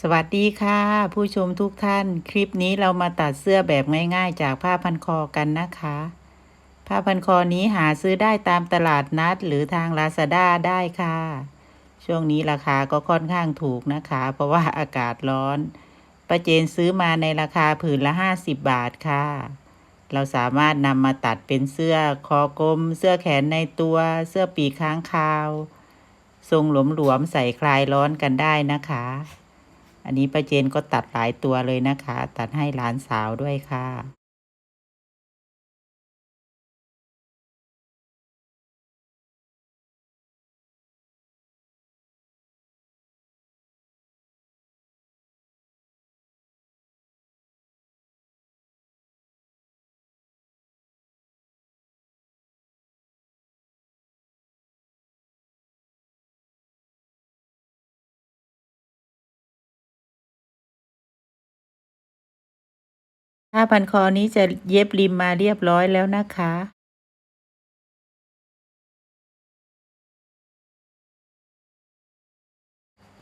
สวัสดีค่ะ ผู้ชมทุกท่าน คลิปนี้เรามาตัดเสื้อแบบง่ายๆ จากผ้าพันคอกันนะคะ ผ้าพันคอนี้หาซื้อได้ตามตลาดนัดหรือทางลาซาด้าได้ค่ะ ช่วงนี้ราคาก็ค่อนข้างถูกนะคะ เพราะว่าอากาศร้อนป้าเจนซื้อมาในราคาผืนละ50บาทค่ะ เราสามารถนำมาตัดเป็นเสื้อคอกลม เสื้อแขนในตัวเสื้อปีกค้างคาว ทรงหลวมๆใส่คลายร้อนกันได้นะคะ อันนี้ป้าเจนก็ตัดหลายตัวเลยนะคะ ตัดให้หลานสาวด้วยค่ะ ผ้าพันคอนี้จะเย็บริมมาเรียบร้อยแล้วนะคะ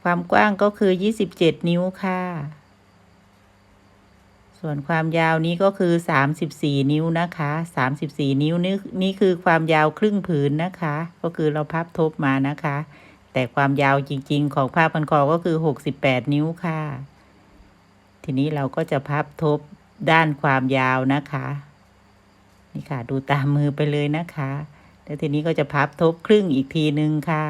ความกว้างก็คือ 27 นิ้วค่ะ ส่วนความยาวนี้ก็คือ 34 นิ้วนะคะ 34 นิ้วนี่นี่คือความยาวครึ่งผืนนะคะ ก็คือเราพับทบมานะคะ แต่ความยาวจริงๆ ของผ้าพันคอก็คือ 68 นิ้วค่ะ ทีนี้เราก็จะพับทบ ด้านความยาวนะคะ นี่ค่ะ ดูตามมือไปเลยนะคะ แล้วทีนี้ก็จะพับทบครึ่งอีกทีนึงค่ะ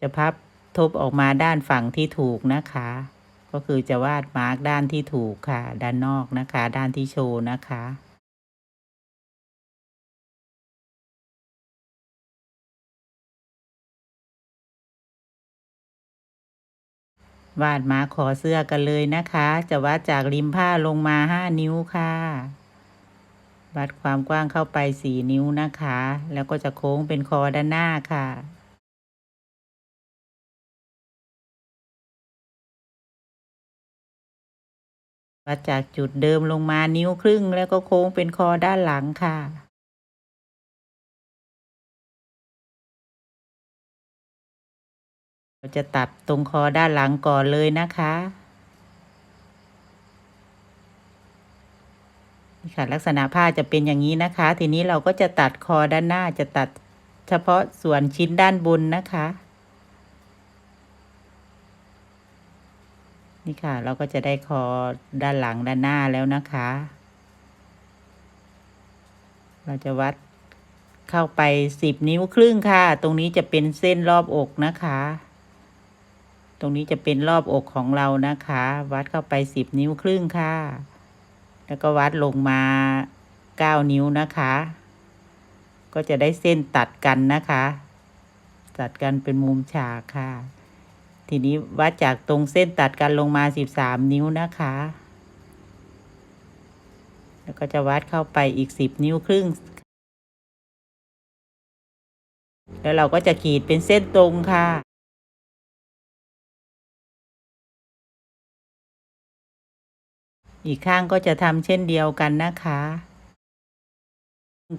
จะพับทบออกมาด้านฝั่งที่ถูกนะคะ ก็คือจะวาดมาร์กด้านที่ถูกค่ะ ด้านนอกนะคะ ด้านที่โชว์นะคะ วาดมาขอเสื้อกันเลยนะคะ จะวัดจากริมผ้าลงมาห้านิ้วค่ะ วัดความกว้างเข้าไปสี่นิ้วนะคะ แล้วก็จะโค้งเป็นคอด้านหน้าค่ะวัดจากจุดเดิมลงมานิ้วครึ่งแล้วก็โค้งเป็นคอด้านหลังค่ะ เราจะตัดตรงคอด้านหลังก่อนเลยนะคะนี่ค่ะลักษณะผ้าจะเป็นอย่างนี้นะคะ ทีนี้เราก็จะตัดคอด้านหน้าจะตัดเฉพาะส่วนชิ้นด้านบนนะคะ นี่ค่ะ เราก็จะได้คอด้านหลังด้านหน้าแล้วนะคะ เราจะวัดเข้าไปสิบนิ้วครึ่งค่ะ ตรงนี้จะเป็นเส้นรอบอกนะคะ รงนี้จะเป็นรอบอกของเรานะคะ วัดเข้าไปสิบนิ้วครึ่งค่ะ แล้วก็วัดลงมาเก้านิ้วนะคะ ก็จะได้เส้นตัดกันนะคะ ตัดกันเป็นมุมฉากค่ะ ทีนี้วัดจากตรงเส้นตัดกันลงมาสิบสามนิ้วนะคะ แล้วก็จะวัดเข้าไปอีกสิบนิ้วครึ่งแล้วเราก็จะขีดเป็นเส้นตรงค่ะ อีกข้างก็จะทำเช่นเดียวกันนะคะ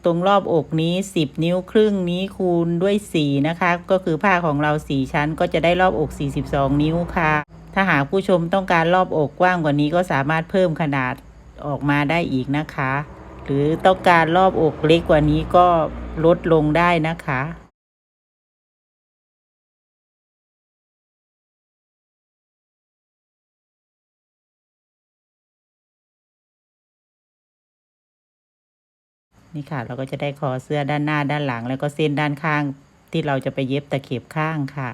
ตรงรอบอกนี้สิบนิ้วครึ่งนี้คูณด้วยสี่นะคะ ก็คือผ้าของเราสี่ชั้นก็จะได้รอบอกสี่สิบสองนิ้วค่ะ ถ้าหากผู้ชมต้องการรอบอกกว้างกว่านี้ก็สามารถเพิ่มขนาดออกมาได้อีกนะคะ หรือต้องการรอบอกเล็กกว่านี้ก็ลดลงได้นะคะ นี่ค่ะ เราก็จะได้คอเสื้อด้านหน้าด้านหลัง แล้วก็เส้นด้านข้างที่เราจะไปเย็บตะเข็บข้างค่ะ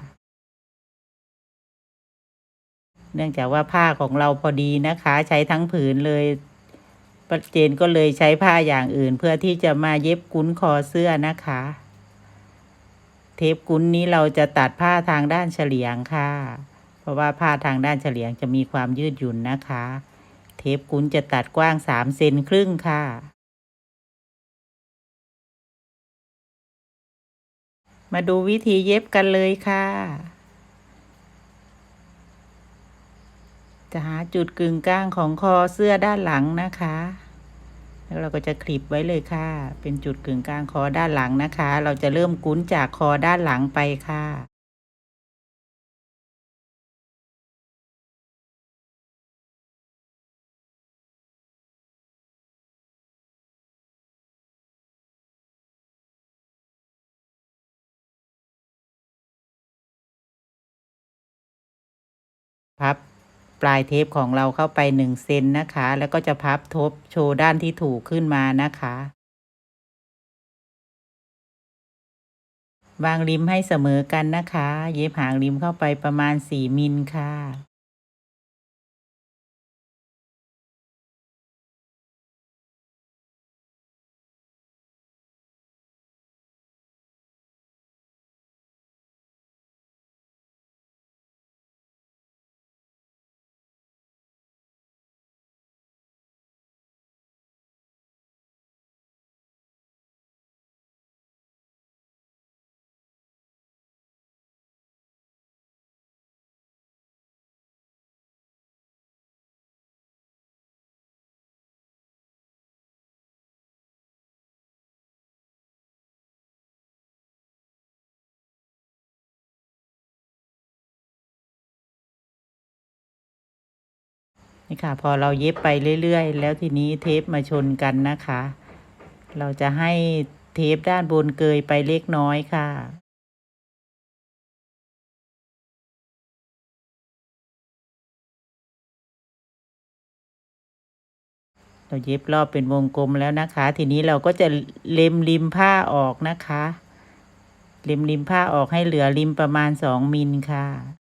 เนื่องจากว่าผ้าของเราพอดีนะคะ ใช้ทั้งผืนเลยปเจนก็เลยใช้ผ้าอย่างอื่น เพื่อที่จะมาเย็บกุ้นคอเสื้อนะคะ เทปกุ้นนี้เราจะตัดผ้าทางด้านเฉลียงค่ะ เพราะว่าผ้าทางด้านเฉลียงจะมีความยืดหยุ่นนะคะ เทปกุ้นจะตัดกว้างสามเซนครึ่งค่ะ มาดูวิธีเย็บกันเลยค่ะ จะหาจุดกึ่งกลางของคอเสื้อด้านหลังนะคะ แล้วเราก็จะคลิปไว้เลยค่ะ เป็นจุดกึ่งกลางคอด้านหลังนะคะ เราจะเริ่มกุ้นจากคอด้านหลังไปค่ะ พับปลายเทปของเราเข้าไปหนึ่งเซนนะคะ แล้วก็จะพับทบโชว์ด้านที่ถูกขึ้นมานะคะ วางริมให้เสมอกันนะคะ เย็บหางริมเข้าไปประมาณ 4มิลค่ะ นี่ค่ะ พอเราเย็บไปเรื่อยๆ แล้วทีนี้เทปมาชนกันนะคะ เราจะให้เทปด้านบนเกยไปเล็กน้อยค่ะเราเย็บรอบเป็นวงกลมแล้วนะคะ ทีนี้เราก็จะเล็มริมผ้าออกนะคะ เล็มริมผ้าออกให้เหลือริมประมาณสองมิลค่ะ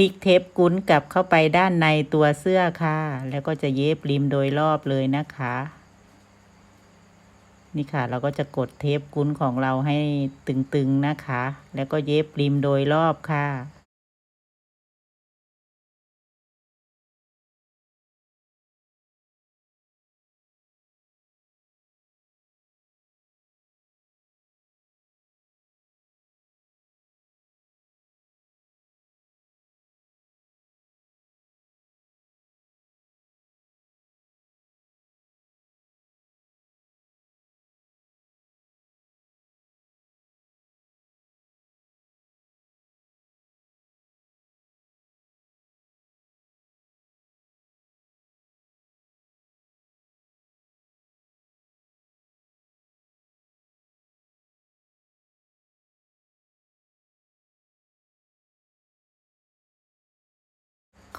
ลิกเทปกุ้นกลับเข้าไปด้านในตัวเสื้อค่ะ แล้วก็จะเย็บริมโดยรอบเลยนะคะ นี่ค่ะ เราก็จะกดเทปกุ้นของเราให้ตึงๆนะคะ แล้วก็เย็บริมโดยรอบค่ะ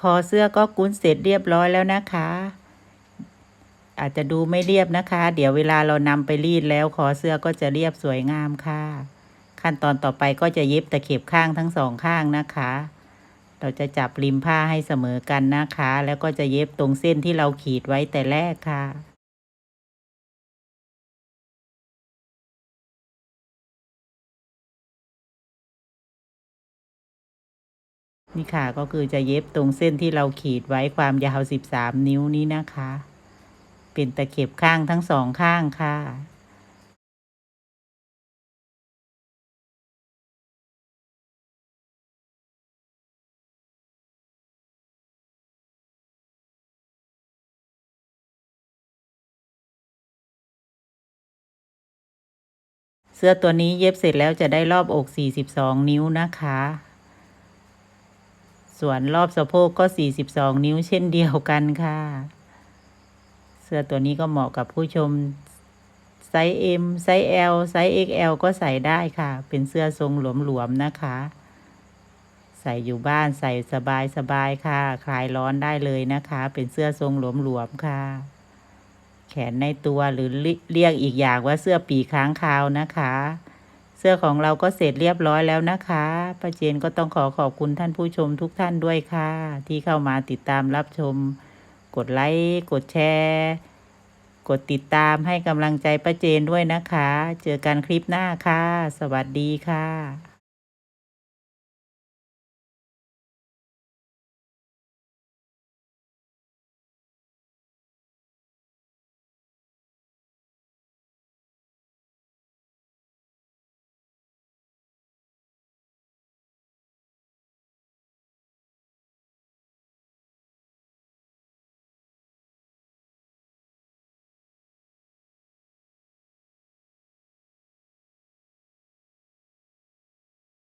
คอเสื้อก็กุ้นเสร็จเรียบร้อยแล้วนะคะ อาจจะดูไม่เรียบนะคะ เดี๋ยวเวลาเรานำไปรีดแล้วคอเสื้อก็จะเรียบสวยงามค่ะ ขั้นตอนต่อไปก็จะเย็บตะเข็บข้างทั้งสองข้างนะคะ เราจะจับริมผ้าให้เสมอกันนะคะ แล้วก็จะเย็บตรงเส้นที่เราขีดไว้แต่แรกค่ะ นี่ค่ะก็คือจะเย็บตรงเส้นที่เราขีดไว้ความยาว13นิ้วนี้นะคะ เป็นตะเข็บข้างทั้งสองข้างค่ะเสื้อตัวนี้เย็บเสร็จแล้วจะได้รอบอก 42 นิ้วนะคะ ส่วนรอบสะโพกก็ 42 นิ้วเช่นเดียวกันค่ะ เสื้อตัวนี้ก็เหมาะกับผู้ชมไซส์ M ไซส์ L ไซส์ XL ก็ใส่ได้ค่ะ เป็นเสื้อทรงหลวมๆนะคะ ใส่อยู่บ้านใส่สบายๆค่ะ คลายร้อนได้เลยนะคะ เป็นเสื้อทรงหลวมๆค่ะ แขนในตัวหรือเรียกอีกอย่างว่าเสื้อปีกค้างคาวนะคะ เสื้อของเราก็เสร็จเรียบร้อยแล้วนะคะป้าเจนก็ต้องขอขอบคุณท่านผู้ชมทุกท่านด้วยค่ะ ที่เข้ามาติดตามรับชม กดไลค์ กดแชร์ กดติดตามให้กำลังใจป้าเจนด้วยนะคะ เจอกันคลิปหน้าค่ะ สวัสดีค่ะ